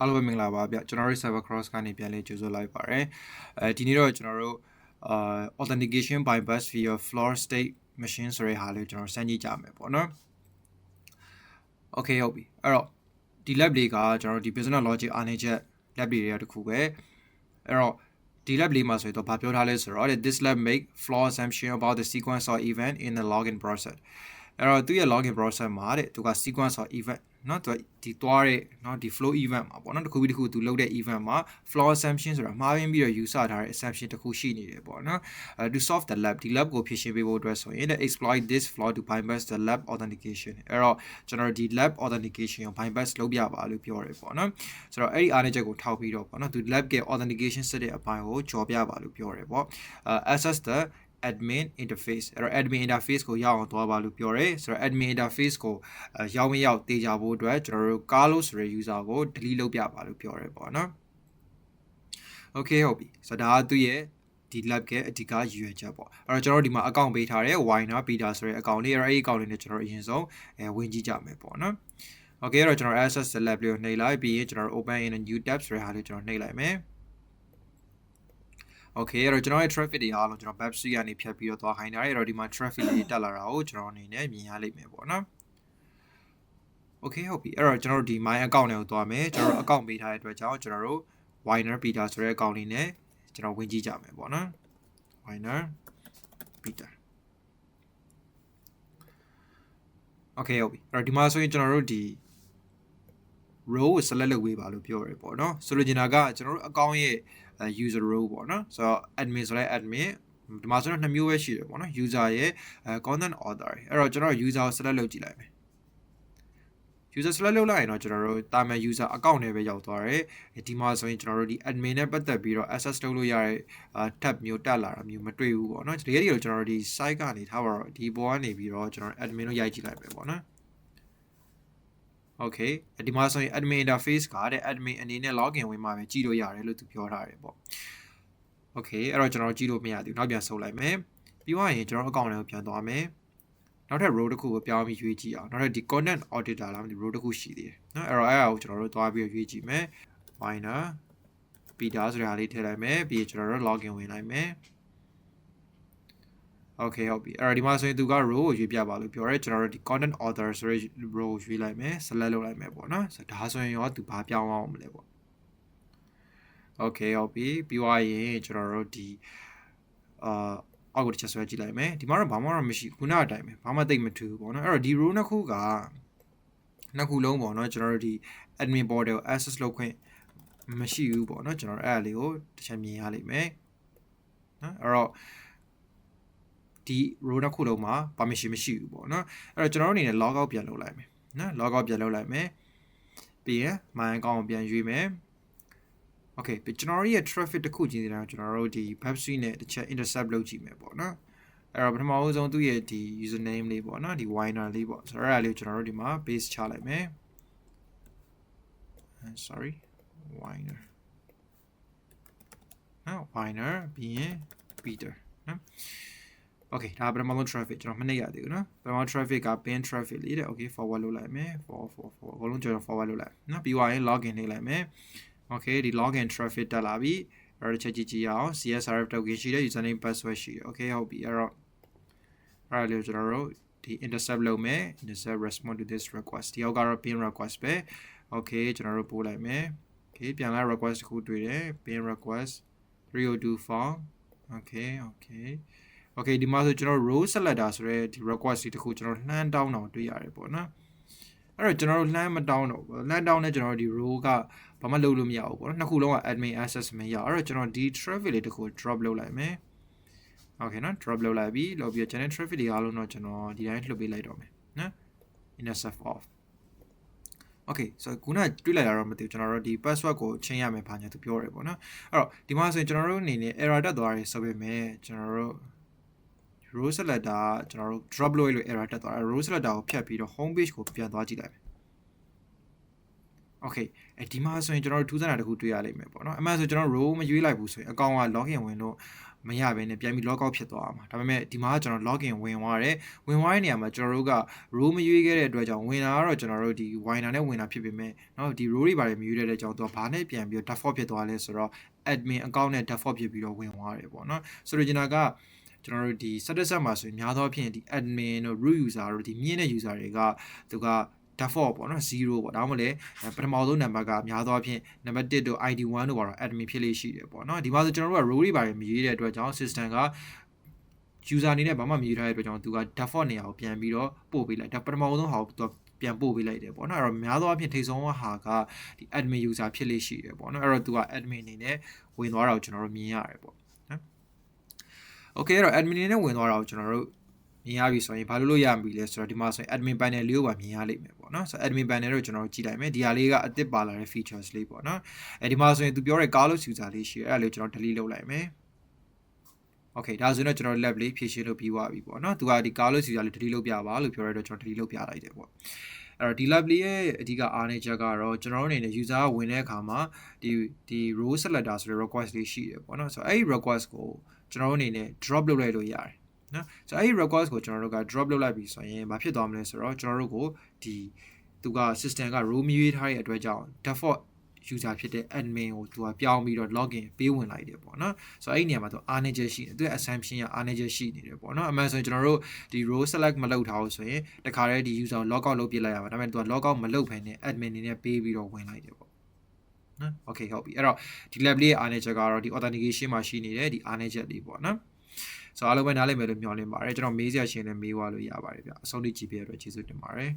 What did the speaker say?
အားလုံးပဲမင်္ဂလာပါဗျကျွန်တော်တို့ server cross ကနေပြန်လေးကြိုဆိုလိုက်ပါရယ်အဲဒီနေ့တော့ကျွန်တော်တို့အာ authentication by bus via floor state machine ဆိုတဲ့ဟာလေးကျွန်တော်စမ်းကြည့်ကြမယ်ပေါ့နော် okay ဟုတ်ပြီအဲ့တော့ဒီ lab လေးကကျွန်တော်တို့ဒီ business logic အားနည်းချက် lab လေးတွေကတခုပဲအဲ့တော့ဒီ lab လေးမှာဆိုတော့ဗာပြောထားလဲဆိုတော့ this lab make flaw assumption about the sequence or event in the login process အဲ့တော့သူရဲ့ login process မှာတဲ့သူက sequence or event เนาะသူဒီသွားတဲ့เนาะဒီ flow event မှာပေါ့เนาะတစ်ခုပြီးတစ်ခုသူလုပ်တဲ့ event မှာ flow assumption ဆိုတာမှားယွင်းပြီးတော့ use ထားတဲ့ assumption တစ်ခုရှိနေတယ်ပေါ့เนาะအဲ to solve the lab ဒီ lab ကိုဖြေရှင်းပေးဖို့အတွက်ဆိုရင် exploit this flaw to bypass the lab authentication အဲ့တော့ကျွန်တော်ဒီ lab authentication ကို bypass လုပ်ပြပါလို့ပြောတယ်ပေါ့เนาะဆိုတော့အဲ့ဒီအားနည်းချက်ကိုထောက်ပြီးတော့ပေါ့เนาะသူ lab ရဲ့ authentication စတဲ့အပိုင်းကိုကြော်ပြပါလို့ပြောတယ်ပေါ့အဲ access the admin interface အဲ့တော့ admin interface ကိုရောက်အောင်သွားပါလို့ပြောတယ်ဆိုတော့ admin interface ကိုရောက်မရောက်တေချာဖို့အတွက်ကျွန်တော်တို့ Carlos ဆိုတဲ့ user ကို delete လုပ်ပြပါလို့ပြောတယ်ပေါ့နော် Okay ဟုတ်ပြီဆိုတော့ဒါကသူ့ရဲ့ဒီ lab ရဲ့အဓိကရည်ရွယ်ချက်ပေါ့အဲ့တော့ကျွန်တော်တို့ဒီမှာ account ပေးထားတဲ့ Winer Beta ဆိုတဲ့ account လေးအဲ့တော့အဲ့ဒီ account လေးနဲ့ကျွန်တော်အရင်ဆုံးအဲဝင်ကြည့်ကြမယ်ပေါ့နော် Okay အဲ့တော့ကျွန်တော် access the lab လေးကိုနှိပ်လိုက်ပြီးရင်ကျွန်တော် open in a new tab ဆိုတဲ့ဟာလေးကျွန်တော်နှိပ်လိုက်မယ် Okay အဲ့တော့ကျွန်တော်ရဲ့ traffic တွေအားလုံးကျွန်တော် web site ကနေဖြတ်ပြီးတော့သွားခိုင်းတာအဲ့တော့ဒီမှာ traffic တွေတက်လာတာကိုကျွန်တော်အနေနဲ့မြင်ရလိမ့်မယ်ပေါ့နော် Okay ဟုတ်ပြီအဲ့တော့ကျွန်တော်တို့ဒီ my account တွေကိုသွားမယ်ကျွန်တော်တို့ account ပေးထားတဲ့အတွက်ကြောင့်ကျွန်တော်တို့ Winer Peter ဆိုတဲ့ account လေးနဲ့ကျွန်တော်ဝင်ကြည့်ကြမယ်ပေါ့နော် Winer Peter Okay ဟုတ်ပြီအဲ့တော့ဒီမှာဆိုရင်ကျွန်တော်တို့ဒီ row ကို select လုပ်ပေးပါလို့ပြောရပေါ့နော်ဆိုလိုချင်တာကကျွန်တော်တို့ account ရဲ့ user row ပေါ့နော်ဆိုတော့ admin ဆိုတဲ့ admin ဒီမှာဆိုတော့နှစ်မျိုးပဲရှိတယ်ပေါ့နော် user ရဲ့ content author အဲ့တော့ကျွန်တော် user ကို select လုပ်ကြည့်လိုက်မယ် user select လုပ်လိုက်ရင်တော့ကျွန်တော်တို့တာမန် user account နဲ့ပဲရောက်သွားတယ်ဒီမှာဆိုရင်ကျွန်တော်တို့ဒီ admin နဲ့ပတ်သက်ပြီးတော့ access လုပ်လို့ရတဲ့ tab မျိုးတက်လာတာမျိုးမတွေ့ဘူးပေါ့နော်တကယ်ကြီးတော့ကျွန်တော်တို့ဒီ site ကနေထားပါတော့ဒီပေါ်ကနေပြီးတော့ကျွန်တော် admin လို့ရိုက်ကြည့်လိုက်မယ်ပေါ့နော် Okay ဒီမှာဆိုရင် admin interface ကတဲ့ admin အနေနဲ့ login ဝင်မှာပဲကြည့်လို့ရတယ်လို့သူပြောထားတယ်ပေါ့ Okay အဲ့တော့ကျွန်တော်ကြည့်လို့မရသေးဘူးနောက်ပြန်ဆုပ်လိုက်မယ်ပြီးသွားရင်ကျွန်တော် account လေးကိုပြန်သွားမယ်နောက်ထပ် row တစ်ခုကိုပြောင်းပြီးရွေးကြည့်အောင်နောက်ထပ်ဒီ content auditor လားမသိ row တစ်ခုရှိသေးတယ်နော်အဲ့တော့အဲ့ဒါကိုကျွန်တော်တို့သွားပြီးရွေးကြည့်မယ် minor beta ဆိုတဲ့ဟာလေးထည့်လိုက်မယ်ပြီးရင်ကျွန်တော်တို့ login ဝင်လိုက်မယ် Okay ဟုတ်ပြီအဲ့တော့ဒီမှာဆိုရင်သူက row ကိုရွေးပြပါလို့ပြောရဲကျွန်တော်တို့ဒီ content author ဆိုတဲ့ row ကိုရွေးလိုက်မယ် select လုပ်လိုက်မယ်ပေါ့နော်ဆိုတော့ဒါဆိုရင်ရောသူဘာပြောင်းအောင်မလဲပေါ့ Okay ဟုတ်ပြီပြီးသွားရင်ကျွန်တော်တို့ဒီအာအောက်ကိုတစ်ချက်ဆွဲကြည့်လိုက်မယ်ဒီမှာတော့ဘာမှတော့မရှိခုနအတိုင်းပဲဘာမှသိမ့်မထူဘူးပေါ့နော်အဲ့တော့ဒီ row နှစ်ခုကနှစ်ခုလုံးပေါ့နော်ကျွန်တော်တို့ဒီ admin border ကို access လုပ်ခွင့်မရှိဘူးပေါ့နော်ကျွန်တော်တို့အဲ့အလေးကိုတစ်ချက်မြင်ရလိမ့်မယ်နော်အဲ့တော့ ဒီ row တစ်ခုလုံးမှာ permission မရှိဘူးပေါ့နော်အဲ့တော့ကျွန်တော်တို့အနေနဲ့ log out ပြန်လုပ်လိုက်မယ်နော် log out ပြန်လုပ်လိုက်မယ်ပြီးရင် my account ကိုပြန်ရွေးမယ် Okay ကျွန်တော်တို့ရဲ့ traffic တစ်ခုချင်းစီတိုင်းကျွန်တော်တို့ဒီ web suite နဲ့တစ်ချက် intercept လုပ်ကြည့်မယ်ပေါ့နော်အဲ့တော့ပထမအဆုံးသူ့ရဲ့ဒီ username လေးပေါ့နော်ဒီ winer လေးပေါ့ဆိုတော့အဲ့ဒါလေးကိုကျွန်တော်တို့ဒီမှာ base ချလိုက်မယ် sorry winer နော် winer ပြီးရင် peter နော် okay ဒါပထမဆုံး traffic ကျွန်တော်မနှိပ်ရသေးဘူးနော်ပထမ traffic က pin traffic လေးတဲ့ okay forward လုပ်လိုက်မယ် forward forward forward အကုန်လုံးကျွန်တော် forward လုပ်လိုက်နော်ပြီးသွားရင် login နှိပ်လိုက်မယ် okay ဒီ login traffic တက်လာပြီအဲ့တော့ချက်ကြည့်ကြည့်အောင် CSRF token ရှိတယ် username password ရှိတယ် okay ဟုတ်ပြီအဲ့တော့အဲ့ဒါလေးကျွန်တော်တို့ဒီ intercept လုပ်မယ် intercept respond to this request ဒီအောက်ကတော့ pin request ပဲ okay ကျွန်တော်တို့ပို့လိုက်မယ် okay ပြန်လာ request တစ်ခုတွေ့တယ် pin request 302 form okay okay okay ဒီမှာဆိုကျွန်တော် row selector ဆိုတဲ့ဒီ request ဒီတစ်ခုကျွန်တော်လှမ်းတောင်းတော့တွေ့ရတယ်ပေါ့နော်အဲ့တော့ကျွန်တော်တို့လှမ်းမတောင်းတော့ဘူးလှမ်းတောင်းနေကျွန်တော်ဒီ row ကဘာမှလုပ်လို့မရဘူးပေါ့နော်နှစ်ခုလုံးက admin access မရအဲ့တော့ကျွန်တော်ဒီ traffic လေးတစ်ခု drop လုပ်လိုက်မယ် okay နော် drop လုပ်လိုက်ပြီလုပ်ပြီးတော့ channel traffic တွေအားလုံးတော့ကျွန်တော်ဒီတိုင်းလှုပ်ပေးလိုက်တော့မယ်နော် intercept off okay so ခုနတွေ့လိုက်တာတော့မသိဘူးကျွန်တော်တို့ဒီ password ကိုချင်းရမယ်ဘာညာသူပြောတယ်ပေါ့နော်အဲ့တော့ဒီမှာဆိုရင်ကျွန်တော်တို့အနေနဲ့ error တက်သွားတယ်ဆိုပေမဲ့ကျွန်တော်တို့ row selector ကျွန်တော်တို့ drop လုပ်လို့ error တက်သွားတယ် row selector ကိုဖြတ်ပြီးတော့ home page ကိုပြန်သွားကြည့်လိုက်မယ် okay အဲဒီမှာဆိုရင်ကျွန်တော်တို့ထူးဆန်းတာတစ်ခုတွေ့ရလိမ့်မယ်ပေါ့နော်အမှန်ဆိုကျွန်တော် row မရွေးလိုက်ဘူးဆိုရင်အကောင့်က login ဝင်လို့မရဘဲနဲ့ပြန်ပြီး log out ဖြစ်သွားမှာဒါပေမဲ့ဒီမှာကကျွန်တော် login ဝင်သွားတယ်ဝင်သွားတဲ့နေရာမှာကျွန်တော်တို့က row မရွေးခဲ့တဲ့အတွက်ကြောင့်ဝင်လာတော့ကျွန်တော်တို့ဒီ winer နဲ့ဝင်လာဖြစ်ပေမဲ့เนาะဒီ row တွေပါတယ်မရွေးတဲ့အတွက်ကြောင့်သူကဘာနဲ့ပြန်ပြီး default ဖြစ်သွားလဲဆိုတော့ admin account နဲ့ default ဖြစ်ပြီးတော့ဝင်သွားတယ်ပေါ့နော်ဆိုတော့ကျွန်တော်က ကျွန်တော်တို့ဒီ status set မှာဆိုရင်များသောအားဖြင့်ဒီ admin တို့ root user တို့ဒီမြင့်တဲ့ user တွေကသူက default ပေါ့နော်0ပေါ့ဒါမှမဟုတ်လေပထမဆုံးနံပါတ်ကများသောအားဖြင့်နံပါတ်1တို့ ID 1 တို့ပါတော့ admin ဖြစ်လေးရှိတယ်ပေါ့နော်ဒီမှာဆိုကျွန်တော်တို့က row တွေပါတယ်မရေးတဲ့အတွက်ကြောင့် system က user အနေနဲ့ဘာမှမရေးထားတဲ့အတွက်ကြောင့်သူက default နေရာကိုပြန်ပြီးတော့ပို့ပေးလိုက်ဒါပထမဆုံးဟာကိုသူကပြန်ပို့ပေးလိုက်တယ်ပေါ့နော်အဲ့တော့များသောအားဖြင့်ထိတ်ဆုံးဟာကဒီ admin user ဖြစ်လေးရှိတယ်ပေါ့နော်အဲ့တော့သူက admin အနေနဲ့ဝင်သွားတာကိုကျွန်တော်တို့မြင်ရတယ်ပေါ့နော် okay အဲ့တော့ admin အနေနဲ့ဝင်သွားတာကိုကျွန်တော်တို့မြင်ရပြီဆိုရင်ဘာလို့လို့ရပြီလဲဆိုတော့ဒီမှာဆိုရင် admin panel လေးကိုပါမြင်ရလိမ့်မယ်ပေါ့နော်ဆိုတော့ admin panel ကိုကျွန်တော်တို့ကြည့်လိုက်မယ်ဒီဟာလေးကအသစ်ပါလာတဲ့ features လေးပေါ့နော်အဲဒီမှာဆိုရင်သူပြောတဲ့ Carlos user လေးရှိတယ်အဲ့ဒါလေးကိုကျွန်တော် delete လုပ်လိုက်မယ် Okay ဒါဆိုရင်တော့ကျွန်တော် lab လေးဖြည့်ရှင်းလို့ပြီးသွားပြီပေါ့နော်သူကဒီ Carlos user လေး delete လုပ်ပြပါလို့ပြောရတော့ကျွန်တော် delete လုပ်ပြလိုက်တယ်ပေါ့အဲ့တော့ဒီ lab လေးရဲ့အဓိကအားနည်းချက်ကတော့ကျွန်တော်တို့အနေနဲ့ user ကဝင်တဲ့အခါမှာဒီဒီ row selector ဆိုတဲ့ request လေးရှိတယ်ပေါ့နော်ဆိုတော့အဲ့ဒီ request ကို ကျွန်တော်တို့အနေနဲ့ drop လုပ်လိုက်လို့ရတယ်နော်ဆိုတော့အဲ့ဒီ request ကိုကျွန်တော်တို့က drop လုပ်လိုက်ပြီဆိုရင်ဘာဖြစ်သွားမလဲဆိုတော့ကျွန်တော်တို့ကိုဒီသူက system က row မြွေးထားတဲ့အတွက်ကြောင့် default user ဖြစ်တဲ့ admin ကိုသူကပြောင်းပြီးတော့ login ပေးဝင်လိုက်တယ်ပေါ့နော်ဆိုတော့အဲ့ဒီနေရာမှာသူအားနည်းချက်ရှိတယ်သူရဲ့ assumption ကအားနည်းချက်ရှိနေတယ်ပေါ့နော်အမှန်ဆိုရင်ကျွန်တော်တို့ဒီ row select မလုပ်ထားဘူးဆိုရင်တခါတည်းဒီ user ကို log out လုပ်ပြလိုက်ရမှာဒါပေမဲ့သူက log out မလုပ်ဘဲနဲ့ admin အနေနဲ့ပေးပြီးတော့ဝင်လိုက်တယ်ပေါ့ နော် okay ဟုတ်ပြီအဲ့တော့ဒီ lab လေးရဲ့အားနည်းချက်ကတော့ဒီ authentication မှာရှိနေတဲ့ဒီအားနည်းချက်လေးပေါ့နော်ဆိုတော့အားလုံးပဲနားလည်မယ်လို့မျှော်လင့်ပါတယ်ကျွန်တော်မေးစရာရှင်လည်းမေးသွားလို့ရပါတယ်ဗျအဆုံးထိကြည့်ပြရတဲ့ကျေးဇူးတင်ပါတယ်